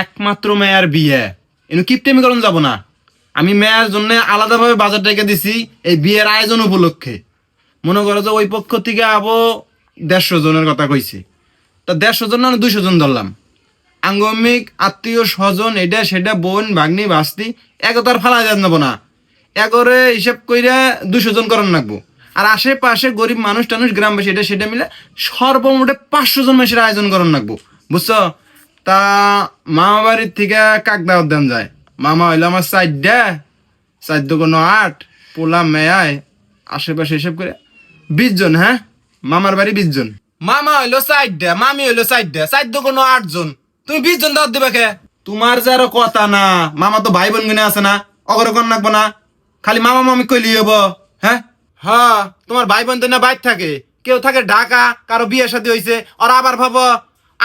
একমাত্র মেয়ার বিয়ে। এনু কিপটেমি করুন যাব না। আমি মেয়ার জন্য আলাদাভাবে বাজার টাকা দিছি এই বিয়ের আয়োজন উপলক্ষে। মনে করো যে ওই পক্ষ থেকে আবো দেড়শো জনের কথা কইছে। তা দেড়শো জন না দুইশো জন ধরলাম। আঙ্গমিক আত্মীয়, স্বজন, এটা, সেটা, বোন, ভাগ্নি বাস্তি একতার ফালা যান যাব না। একরে হিসাব কইরা দুশো জন করণ লাগবো। আর আশেপাশে গরিব মানুষ টানুষ গ্রামবাসী, এটা, সেটা মিলে সর্বমোটে পাঁচশো জন মানুষের আয়োজন করণ লাগবো। বুঝছ? তা মামা বাড়ির থেকে কাক দাওয়াত দেন যায়। মামা হইল আমার চারটা চার কোনো আট, পোলা মেয়ায় আশেপাশে হিসাব করে বিশ জন হ্যাঁ? মামার বাড়ি বিশ জন। মামা হইল চারটা মামি হইল চারটা চার কোনো আট জন। তুমি বিশ জন দাওয়াত দিবে কে? তোমার যে আরও কথা না, মামা তো ভাই বোন গুনে আছে না অগরকম লাগবো না। খালি মামা মামি কইলি হব হ্যাঁ? হ্যাঁ তোমার ভাই বোন তো না বাইর থাকে, কেউ থাকে ঢাকা, কারও বিয়ে শাদী হইছে, ওরা আবার ভাবো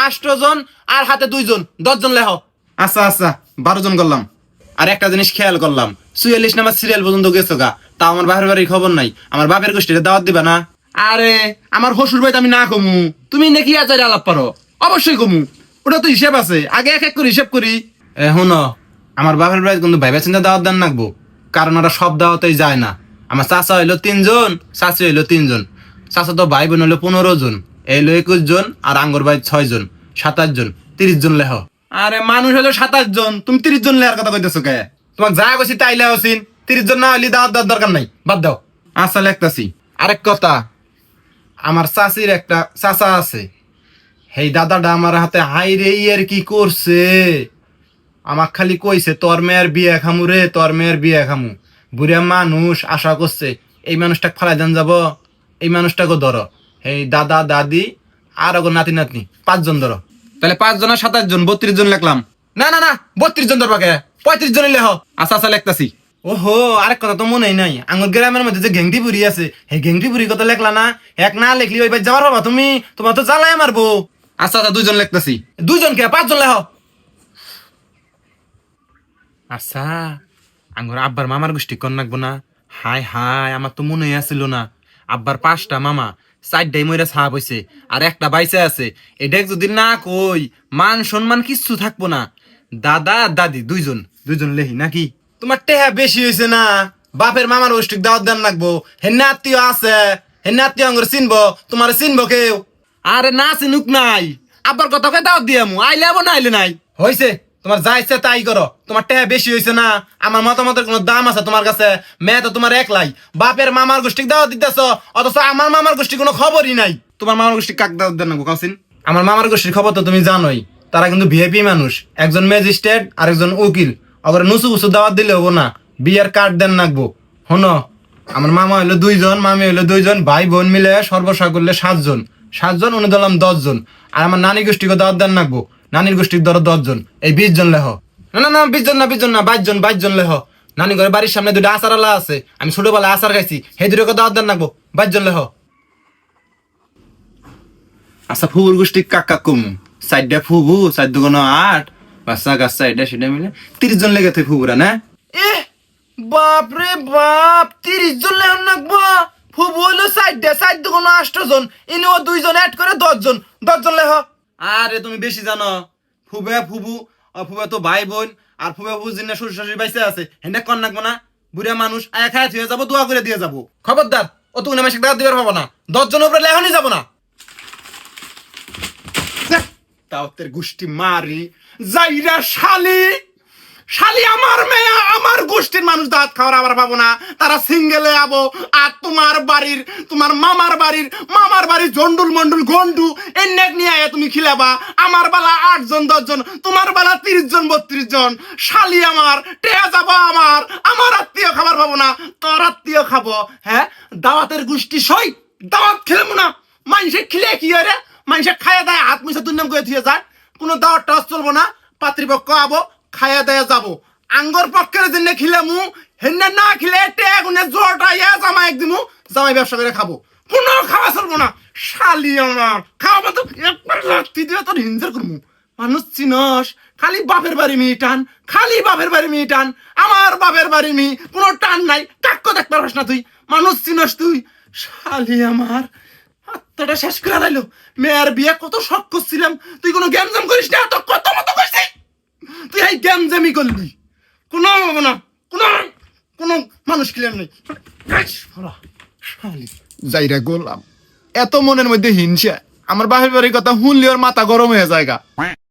আষ্ট জন আর হাতে দুইজন দশ জন লেহ। আচ্ছা আচ্ছা বারো জন করলাম। আর একটা জিনিস খেয়াল করলাম চুয়াল্লিশ নাম্বার সিরিয়াল পর্যন্ত গেছো গা তাও আমার বাপের বাড়ির খবর নাই। আমার বাপের গোষ্ঠীতে দাওয়াত দিবা না? আরে আমার হসুর ভাই আমি না কমু। তুমি নাকি আচারে আলাপ পারো? অবশ্যই কমু। ওটা তো হিসেব আছে আগে এক এক করে হিসেব করি। এখন আমার বাপের বাড়ি কিন্তু ভাইবা চিন্তা দাওয়াত দেন নাকবো। কারণ ওরা সব দাওয়াতেই যায় না। আমার চাচা হইল তিনজন চাচি হইল তিনজন। চাচা তো ভাই বোন হইল পনেরো জন। এই হইল একুশ জন আর আঙ্গর ভাই ছয় জন, সাতাশ জন, তিরিশ জন লেহ। আরে মানুষ হলো সাতাশ জন, তুমি তিরিশ জন লেহার কথা কইতেছো কে? তোমাক যা কইছি তাই লেহসিন তিরিশ জন না হইলে দাওয়াত দেওয়ার দরকার নাই, বাদ দাও। আচ্ছা লেখতাছি। আরেক কথা, আমার চাচির একটা চাচা আছে। হেই দাদাটা আমার হাতে হাই রে ইয়ার কি করছে? আমাক খালি কইছে, তোর মেয়ের বিয়ে খামু রে, তোর মেয়ের বিয়ে খামু। বুড়িয়া মানুষ আশা করছে, এই মানুষটা ফালাই দেন যাব, এই মানুষটাকে ধরো। এই দাদা দাদি আর ওগো নাতি নাতনি পাঁচজন ধরো। তাহলে পাঁচজন আর সাতাশ জন বত্রিশ জন লিখলাম। না না না বত্রিশ জন ধরবাকে পঁয়ত্রিশ জন লেহ আচ্ছা আচ্ছা লিখতাছি। ওহো আরেক কথা তো মনেই নাই। আঙ্গুর গ্রামের মধ্যে যে গেংটি পুরি আছে সেই গেংটি পুরি কথা লেখলা না? এক না লেখলি ওই যাওয়ার বাবা তুমি? তোমার তো জ্বালাই মারবো। আচ্ছা আচ্ছা দুইজন লিখতাছি। দুইজন কে? পাঁচজন লেহ আচ্ছা আঙ্গুর আব্বার মামার গোষ্ঠী কন নাকবো না হাই হাই আমার তো মনে আসিল না। আব্বার পাঁচটা মামা চারটাই মইরা ছাপ হইছে। আর একটা বাইসে আছে। এটা যদি না কই মান সম্মান কিচ্ছু থাকব না। দাদা আর দাদি দুইজন। দুইজন লেহি নাকি? তোমার টেহা বেশি হয়েছে না? বাপের মামার গোষ্ঠী দাওয়াত দেন লাগবো। হেন্না আত্মীয় আছে। হেন্না আত্মীয় আঙ্গুর চিনবো। তোমার চিনবো কেউ? আরে না চিনুক নাই। আব্বার কথা কয়ে দাওয়াত দিয়ামু। আইলে আবো না আইলে নাই। হইছে। তোমার যা ইচ্ছা তাই করো। তোমার টেহা বেশি হয়েছে না আমার মতামতের কোনো দাম আছে তোমার কাছে? মেয়ে তো তোমার একলাই। বাপের মামার গোষ্ঠী দাওয়াত দিতেছ অথচ আমার মামার গোষ্ঠী কোনো খবরই নাই। তোমার মামার গোষ্ঠী কাক দাওয়াত দেন না কাউসিন? আমার মামার গোষ্ঠীর খবর তো তুমি জানোই। তারা কিন্তু ভিআইপি মানুষ একজন ম্যাজিস্ট্রেট আর একজন উকিল। অগরে নুসু উসু দাওয়াত দিলে হব না বিয়ের কার্ড দেন নাকবো। হনো আমার মামা হইল দুইজন মামি হইল দুইজন ভাই বোন মিলে সর্বসা করলে সাতজন। সাতজন উনি ধরলাম দশজন। আর আমার নানি গোষ্ঠীকে দাওয়াত দেন নাকবো। নানির গোষ্ঠীর ধরো দশজন। এই বিশ জন লেহ। না না না বিশ জন না বিশ জন না বাইশ জন বাইশ জন লেহ। নানি ঘরে বাড়ির সামনে দুটো আচার আলা আছে। আমি ছোটবেলায় আচার খাইছি। সেই দুটোকে দাওয়াত দেন নাকবো। বাইশ জন লেহ। আচ্ছা ফুবুর গোষ্ঠী কাক কাক কমু। চারটা ফুবু চার দুগুণ আট। বাচ্চা গাচ্চা এটা সেটা মিলে তিরিশ জন লেগে ফুবুরা না? এ বাপ রে বাপ তিরিশ জন লেখন নাকবো। ফুবু হইল চারটা চার দুগুণ আষ্ট জন ইনিও দুইজন অ্যাড করে দশ জন দশ জন লেহ। আরে তুমি বেশি জানো। ফুবে ফুবু ফুবে তো ভাই বোন আর ফুবে ফুবু জিনে শ্বশুর শাশুড়ি বাইসে আছে। হেন্ডে কন নাকবো না। বুড়া মানুষ আয়া খায় থুয়ে যাব, দোয়া করে দিয়ে যাব। খবরদার, ও তুমি নামে দাওয়াত দিবার পাবো না। দশ জনের উপরে লেখনই যাব না। তাও তোর গোষ্ঠী মারি, যাইরা শালি। শালি আমার মেয়ে, আমার গোষ্ঠীর মানুষ দাঁত খাওয়ার আবার পাবো না। তারা সিঙ্গেলে আবো, আর তোমার বাড়ির, তোমার মামার বাড়ির মামার বাড়ির জন্ডুল মন্ডুল গন্ডু এন্নেক নিয়ে তুমি খিলাবা। আমার বেলা আট জন দশ জন তোমার বেলা তিরিশ জন বত্রিশ জন শালি আমার, টেয়া যাব আমার। আমার আত্মীয় খাবার পাবো না, তোর আত্মীয় খাব। হ্যাঁ? দাওয়াতের গোষ্ঠী সই, দাওয়াত খেলব না। মানুষে খিলে কি রে? মানুষে খায়া দেয়, হাত মুছে দুর্নাম করে থুয়ে যায়। কোনো দাওয়াত টাওয়াত চলবো না। পাত্রীপক্ষ আবো খায়া দেয়া যাব। আঙ্গর পক্ষের জন্য খিলামু হেন্না না খিলে টেগুনে জোরটা ইয়া জামাই একদিমু জামাই ব্যবসা করে খাব। কোনো খাওয়া চলবো না। শালি আমার। খাওয়া তো একবার রাত্রি দিয়ে তোর হিংসার করব মানুষ চিনস, খালি বাপের বাড়ি মেয়ে টান, খালি বাপের বাড়ি মেয়ে টান। আমার বাপের বাড়ি মেয়ে, কোনো টান নাই কাক্য দেখতে পারস না তুই। মানুষ চিনস তুই। শালি আমার, আত্মাটা শেষ করে দিল। মেয়ের বিয়ে কত শখ করছিলাম। তুই কোনো জ্ঞান করিস না তো কত মতো গেম গ্যামজামি করলি। কোনো হবে না কোনো কোনো মানুষ কিলেন নেই। যাইরা গোলাম, এত মনের মধ্যে হিংসা, আমার বাহির বাড়ির কথা শুনলি ওর মাথা গরম হয়ে যায় গা।